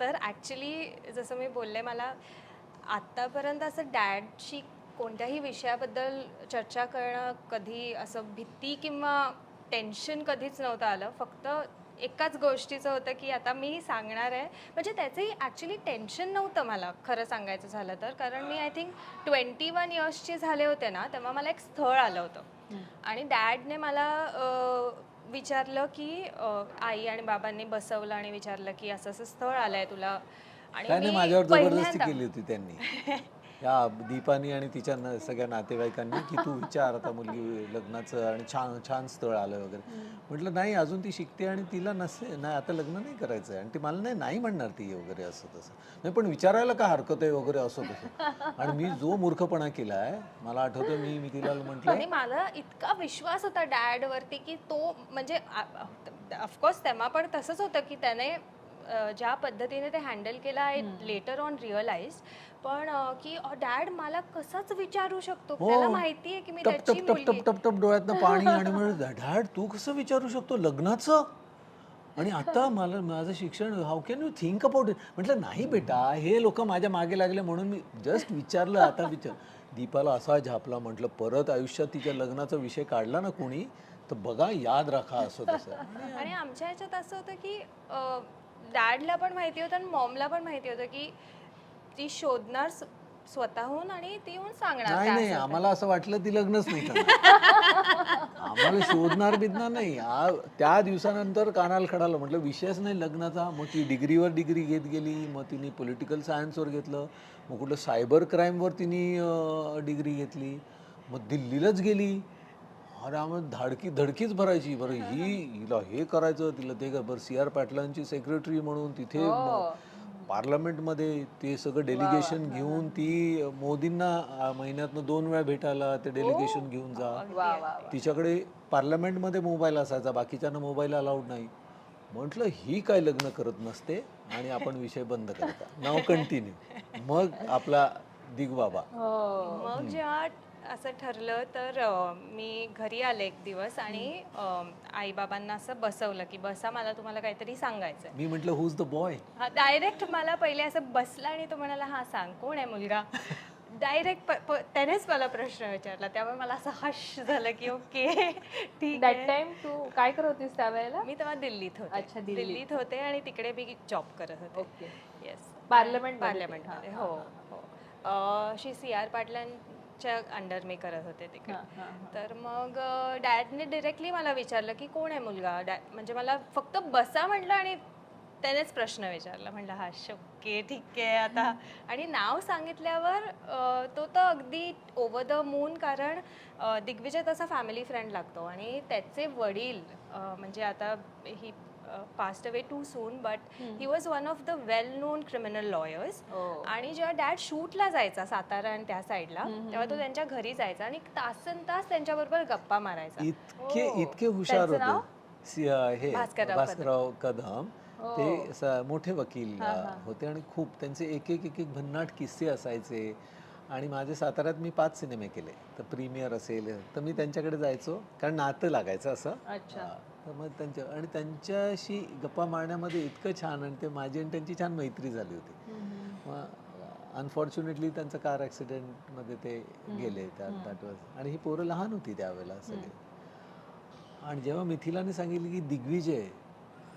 तर ॲक्च्युली जसं मी बोलले मला आत्तापर्यंत असं डॅडशी कोणत्याही विषयाबद्दल चर्चा करणं कधी असं भीती किंवा टेन्शन कधीच नव्हतं आलं. फक्त एकाच गोष्टीचं होतं की आता मी सांगणार आहे. म्हणजे त्याचंही ॲक्च्युली टेन्शन नव्हतं मला खरं सांगायचं झालं तर. कारण मी आय थिंक ट्वेंटी वन इयर्सचे झाले होते ना तेव्हा मला एक स्थळ आलं होतं. आणि डॅडने मला विचारलं की अं, आई आणि बाबांनी बसवलं आणि विचारलं की असं असं स्थळ आलंय तुला. आणि मी माझ्यावर जबरदस्ती पहिल्यांदा- केली होती त्यांनी. या दीपानी आणि तिच्या न- सगळ्या नातेवाईकांनी की तू विचार आता मुलगी लग्नाचं आणि छान छान स्थळ आलं वगैरे. म्हटलं नाही अजून ती शिकते आणि तिला नसे नाही आता लग्न नाही करायचं आहे आणि ती मला नाही नाही म्हणणार ती वगैरे असं तसं. नाही पण विचारायला का हरकत आहे वगैरे असं तसं? आणि मी जो मूर्खपणा केला आहे मला आठवतं मी मी तिला म्हटलं आणि मला इतका विश्वास होता डॅड वरती की तो म्हणजे ऑफकोर्स तेव्हा पण तसंच होतं की त्याने ज्या पद्धतीने ते हँडल केलं आहे लेटर ऑन रिअलाइज पण की डॅड मला कसंच विचारू शकतो? हो. त्याला माहिती आहे की मी टप त्याची टप टप टप टप टप डोळ्यातनं पाणी आणि म्हणजे डॅड तू कसं विचारू शकतो? लग्नाचं? आणि आता मला माझं शिक्षण how can you think about it म्हटलं नाही बेटा हे लोक माझ्या मागे लागले म्हणून मी जस्ट विचारलं आता विचार. दीपाला असा झापला म्हटलं परत आयुष्यात तिच्या लग्नाचा विषय काढला ना कोणी तर बघा याद राखा असं तसं. आणि आमच्या ह्याच्यात असं होतं की डॅडला पण माहिती होतं आणि मॉमला पण माहिती होतं की ती शोधणार स्व- स्वतःहून आणि ती येऊन सांगणार नाही काय नाही असेल. आम्हाला असं वाटलं ती लग्नच नाही करणार. आम्हाला शोधणार बिधणार नाही. आ- त्या दिवसानंतर कानाला खडालं. म्हटलं विषयच नाही लग्नाचा. मग ती डिग्रीवर डिग्री घेत गेली. मग तिने पॉलिटिकल सायन्सवर घेतलं. मग कुठलं सायबर क्राईमवर तिने डिग्री घेतली. मग दिल्लीलाच गेली. अरे आम्हाला धाडकी धडकीच भरायची. बरं ही हिला हे करायचं तिला ते कर. बरं सी आर पाटलांची सेक्रेटरी म्हणून तिथे पार्लमेंटमध्ये ते सगळं डेलिगेशन घेऊन ती मोदींना अ, महिन्यातनं दोन वेळा भेटायला ते डेलिगेशन घेऊन जा. वा वा तिच्याकडे पार्लमेंटमध्ये मोबाईल असायचा बाकीच्यांना मोबाईल अलाउड नाही. म्हटलं ही काय लग्न करत नसते आणि आपण विषय बंद करता. नाव कंटिन्यू मग आपला दिगबाबा. हो. मग जेव्हा असं ठरलं तर अं, मी घरी आले एक दिवस आणि आई बाबांना असं बसवलं की बसा मला तुम्हाला काहीतरी सांगायचं मी म्हटलं हुज द बॉय हा डायरेक्ट मला पहिले असं बसला आणि तो म्हणाला हा सांग कोण आहे मुलगा? डायरेक्ट त्यानेच मला प्रश्न विचारला. त्यामुळे मला असं हश झालं की ओके ठीक दॅट आहे. टाइम तू काय करत होतीस त्यावेळेला? मी तेव्हा दिल्लीत होते. अच्छा, दिल्लीत. दिल्लीत होते आणि तिकडे मी जॉब करत होते. ओके. येस पार्लमेंट पार्लमेंटमध्ये हो हो. श्री सी आर पाटलांच्या अंडर मी करत होते तिकडे. तर मग डॅडने डिरेक्टली मला विचारलं की कोण आहे मुलगा? डॅ म्हणजे मला फक्त बसा म्हटलं आणि त्यानेच प्रश्न विचारला. म्हटलं हा शक्य ठीक आहे आता. आणि नाव सांगितल्यावर तो तर अगदी ओव्हर द मून कारण दिग्विजय तसा फॅमिली फ्रेंड लागतो. आणि त्याचे वडील म्हणजे आता he passed away too soon but he was one of the well known criminal lawyers. आणि जेव्हा डॅड शूटला जायचा सातारा आणि त्या साईडला तेव्हा तो त्यांच्या घरी जायचा आणि तासन तास त्यांच्याबरोबर गप्पा मारायचा. इतके इतके हुशार? होते. हे भास्करराव कदम. हो. ते स- मोठे वकील होते आणि खूप त्यांचे एक एक एक एक भन्नाट किस्से असायचे. आणि माझे साताऱ्यात मी पाच सिनेमे केले. तर प्रीमियर असेल तर मी त्यांच्याकडे जायचो. कारण नातं लागायचं असं. अच्छा. हा, तर मग त्यांच्या आणि त्यांच्याशी गप्पा मारण्यामध्ये इतकं छान आणि ते माझी आणि त्यांची छान मैत्री झाली होती. मग अनफॉर्च्युनेटली त्यांचं कार ॲक्सिडेंटमध्ये ते गेले त्या दॅट वॉज आणि ही पोरं लहान होती त्यावेळेला सगळे. आणि जेव्हा मिथिलाने सांगितलं की दिग्विजय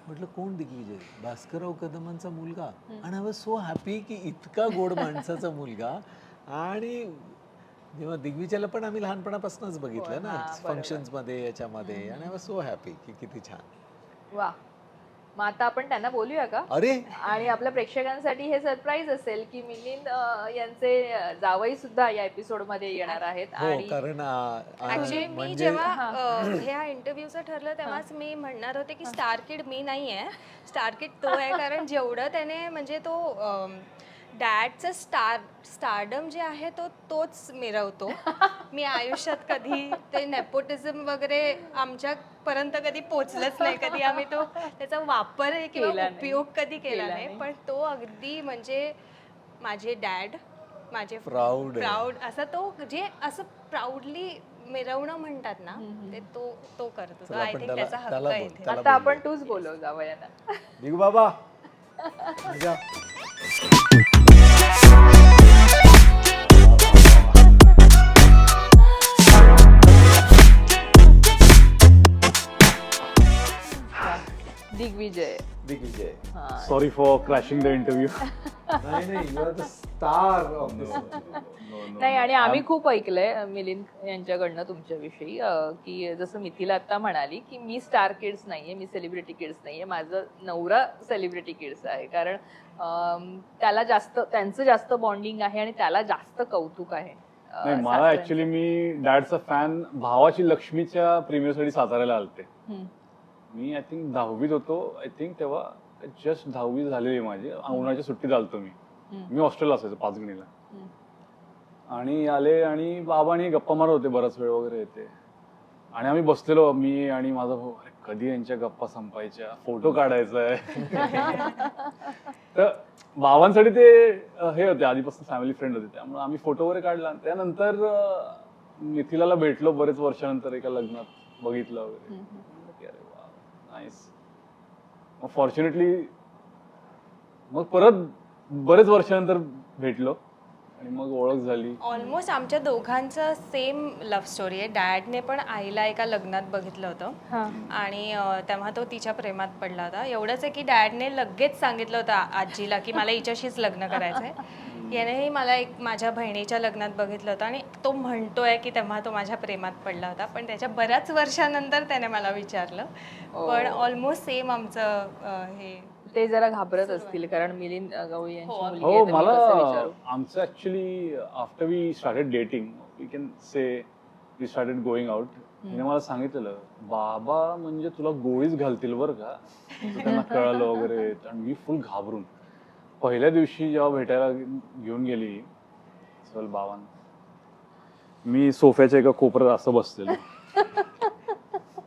म्हटलं कोण दिग्विजय? भास्करराव कदमांचा मुलगा. आणि आय वॉज सो हॅपी की इतका गोड माणसाचा मुलगा. आणि जेव्हा दिग्विजयला पण आम्ही लहानपणापासूनच बघितलं ना फंक्शन्समध्ये याच्यामध्ये. आणि आय वॉज सो हॅपी की किती छान. वा. मग आता आपण त्यांना बोलूया का? अरे! आणि आपल्या प्रेक्षकांसाठी हे सरप्राईज असेल की मिलिंद यांचे जावई सुद्धा या एपिसोडमध्ये येणार आहेत. हो आणि कारण ऍक्च्युली मी म्हणजे जेव्हा ह्या इंटरव्ह्यूचं ठरलं तेव्हाच मी म्हणणार होते की स्टार किड मी नाही आहे स्टार किड तो आहे कारण जेवढं त्याने म्हणजे तो डॅडचं स्टार स्टारडम जे आहे तो तोच मिरवतो मी आयुष्यात कधी ते नेपोटिझम वगैरे आमच्यापर्यंत कधी पोचलंच नाही कधी आम्ही तो त्याचा वापर किंवा केला नाही. उपयोग कधी केला नाही. पण तो अगदी म्हणजे माझे डॅड माझे Proud आहे. प्राऊड असं तो जे असं प्राऊडली मिरवणं म्हणतात ना ते तो तो करतो चला आय आपण थिंक त्याला- त्याचा हक्क त्याला आहे बोल. इथे. त्याला आता. आपण तूच बोलव जावयांना दिगू बाबा मजा. दिग्विजय। दिग्विजय हा. Sorry for crashing the interview नाही नाही you are the star of this नाही आणि आम्ही खूप ऐकलंय मिलिंद यांच्याकडनं तुमच्याविषयी की जसं मिथिला आता म्हणाली की मी स्टार किड्स नाहीये मी सेलिब्रिटी किड्स नाहीये माझं नवरा सेलिब्रिटी किड्स आहे. कारण त्याला जास्त त्यांचं जास्त बॉन्डिंग आहे आणि त्याला जास्त कौतुक आहे. नाही मला. ऍक्च्युली मी डॅडचा फॅन भावाची लक्ष्मीच्या प्रीमियरसाठी साताऱ्याला आलते. मी आय थिंक दहावीत होतो. आय थिंक तेव्हा जस्ट दहावी झालेली माझी. उन्हाळ्याच्या सुट्टीत आलतो मी. मी हॉस्टेलला असायचो पाचगणीला. आणि आले आणि बाबांनी गप्पा मारत होते बराच वेळ वगैरे येते. आणि आम्ही बसलेलो मी आणि माझा भाऊ. अरे कधी यांच्या गप्पा संपायच्या? फोटो काढायचा आहे तर बाबांसाठी ते हे होते. आधीपासून फॅमिली फ्रेंड होते. त्यामुळे आम्ही फोटो वगैरे काढला. आणि त्यानंतर मिथिलाला भेटलो बरेच वर्षानंतर एका लग्नात. बघितलं वगैरे. नाईस मग फॉर्च्युनेटली मग परत बरेच वर्षानंतर भेटलो आणि मग ओळख झाली. ऑलमोस्ट आमच्या दोघांचं सेम लव्ह स्टोरी आहे. डॅडने पण आईला एका लग्नात बघितलं होतं. हा. आणि तेव्हा तो तिच्या प्रेमात पडला होता. एवढंच आहे की डॅडने लगेच सांगितलं होतं आजीला की मला हिच्याशीच लग्न करायचं आहे यानेही मला एक माझ्या बहिणीच्या लग्नात बघितलं होतं आणि तो म्हणतोय की तेव्हा तो माझ्या प्रेमात पडला होता. पण त्याच्या बऱ्याच वर्षानंतर त्याने मला विचारलं. पण ऑलमोस्ट सेम आमचं अं, हे ते जरा घाबरत असतील कारण मिलिंद गवळी यांची हो. मुलगी हो आहे, तर मी मला कसं विचारू? आमचं actually after we started dating we can say we started going out तिने मला सांगितलेलं बाबा म्हणजे तुला गोळीच घालतील बरं का? तर त्यांना कळालं वगैरे आणि मी फुल घाबरून. पहिल्या दिवशी जेव्हा भेटायला घेऊन गेली चल बाबांना मी सोफ्याच्या एका कोपऱ्यात असं बसलेलो.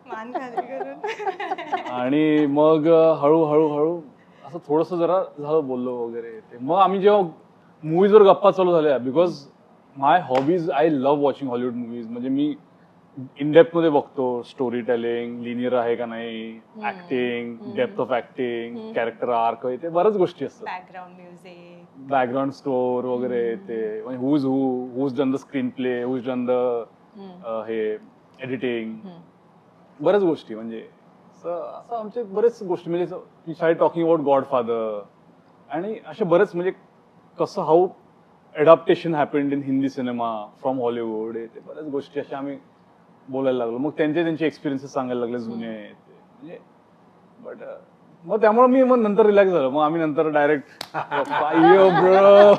मान खाली करून. आणि मग हळूहळू हळू असं थोडस जरा झालं बोललो वगैरे ते. मग आम्ही जेव्हा मुव्हीजवर गप्पा चालू झाल्या because my hobbies I love watching Hollywood movies म्हणजे मी इन डेप्थमध्ये बघतो स्टोरी टेलिंग लिनियर आहे का नाही acting depth of acting character arc ते बऱ्याच गोष्टी असतात. बॅकग्राऊंड म्युझिक बॅकग्राऊंड स्टोर वगैरे ते who's who who's done the screenplay who's done the. हे एडिटिंग. बऱ्याच गोष्टी म्हणजे असं आमचे बरेच गोष्टी म्हणजे start talking about Godfather आणि असे बरेच म्हणजे कसं how adaptation happened in Hindi cinema from Hollywood ते बऱ्याच गोष्टी अशा आम्ही बोलायला लागलो. मग त्यांचे त्यांचे एक्सपिरियन्सेस सांगायला लागले जुने म्हणजे ते. म्हणजे बट मग त्यामुळे मी मग नंतर रिलॅक्स झालो. मग आम्ही नंतर डायरेक्ट ब्रो.